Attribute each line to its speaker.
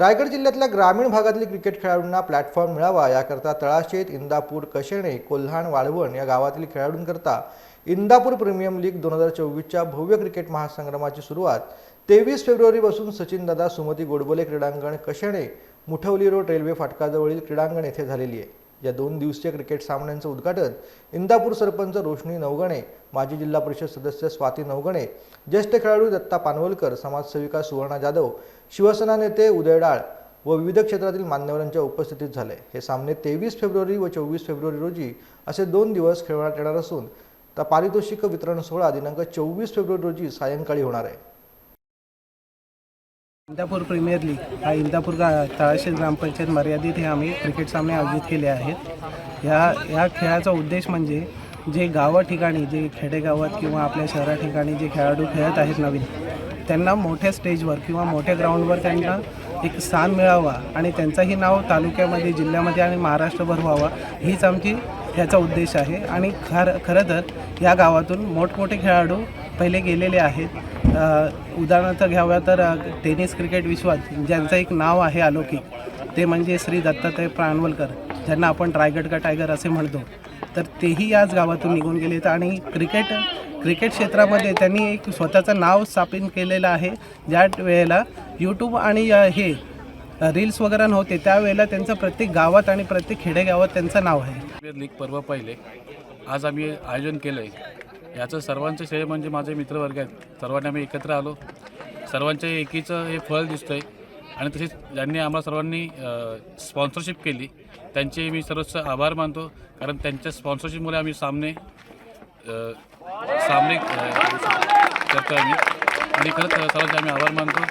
Speaker 1: रायगड जिल्ह्यातल्या ग्रामीण भागातील क्रिकेट खेळाडूंना प्लॅटफॉर्म मिळावा याकरता तळाशेत इंदापूर कशेणे कोल्हाण वाळवण या गावातील खेळाडूंकरता इंदापूर प्रीमियम लीग दोन हजार चोवीसच्या भव्य क्रिकेट महासंग्रमाची सुरुवात तेवीस फेब्रुवारीपासून सचिनदादा सुमती गोडबोले क्रीडांगण कशेणे मुठवली रोड रेल्वे फाटकाजवळील क्रीडांगण येथे झालेली आहे. या दोन दिवसीय क्रिकेट सामन्यांचं उद्घाटन इंदापूर सरपंच रोशनी नवगणे माजी जिल्हा परिषद सदस्य स्वाती नवगणे ज्येष्ठ खेळाडू दत्ता पानवलकर समाजसेविका सुवर्णा जाधव शिवसेना नेते उदय डाळ व विविध क्षेत्रातील मान्यवरांच्या उपस्थितीत झाले. हे सामने तेवीस फेब्रुवारी व चोवीस फेब्रुवारी रोजी असे दोन दिवस खेळवण्यात येणार असून तर पारितोषिक वितरण सोहळा दिनांक चोवीस फेब्रुवारी रोजी सायंकाळी होणार आहे.
Speaker 2: इंदापूर प्रीमियर लीग हा इंदापूर गा तळाशी ग्रामपंचायत मर्यादित हे आम्ही क्रिकेट सामने आयोजित केले आहेत. या या खेळाचा उद्देश म्हणजे जे गावा ठिकाणी जे खेडेगावात किंवा आपल्या शहरा ठिकाणी जे खेळाडू खेळत आहेत नवीन त्यांना मोठ्या स्टेजवर किंवा मोठ्या ग्राउंडवर त्यांना एक स्थान मिळावा आणि त्यांचंही नाव तालुक्यामध्ये जिल्ह्यामध्ये आणि महाराष्ट्रभर व्हावा हीच आमची ह्याचा उद्देश आहे. आणि खर खरं तर या गावातून मोठमोठे खेळाडू पहिले गेलेले आहेत. उदाहरणार्थ घ्याव्या तर टेनिस क्रिकेट विश्वात ज्यांचं एक नाव आहे अलौकिक ते म्हणजे श्री दत्तात्रय प्राणवलकर ज्यांना आपण रायगड का टायगर असे म्हणतो. तर तेही याच गावातून निघून गेलेत आणि क्रिकेट क्रिकेट क्षेत्रामध्ये त्यांनी एक स्वतःचं नाव स्थापित केलेलं आहे. ज्या वेळेला यूट्यूब आणि हे रील्स वगैरे नव्हते त्यावेळेला त्यांचं प्रत्येक गावात आणि प्रत्येक खेडेगावात त्यांचं नाव आहे.
Speaker 3: लीग पर्व पहिले. आज आम्ही आयोजन केलं आहे याचं सर्वांचं श्रेय म्हणजे माझे मित्रवर्ग आहेत. सर्वांनी आम्ही एकत्र आलो. सर्वांच्या एकीचं हे फळ दिसतं आहे आणि तसेच ज्यांनी आम्हाला सर्वांनी स्पॉन्सरशिप केली त्यांचे मी सर्वच आभार मानतो. कारण त्यांच्या स्पॉन्सरशिपमुळे आम्ही सामने सामने करतो आम्ही. आणि खरंच सर्वांचे आम्ही आभार मानतो.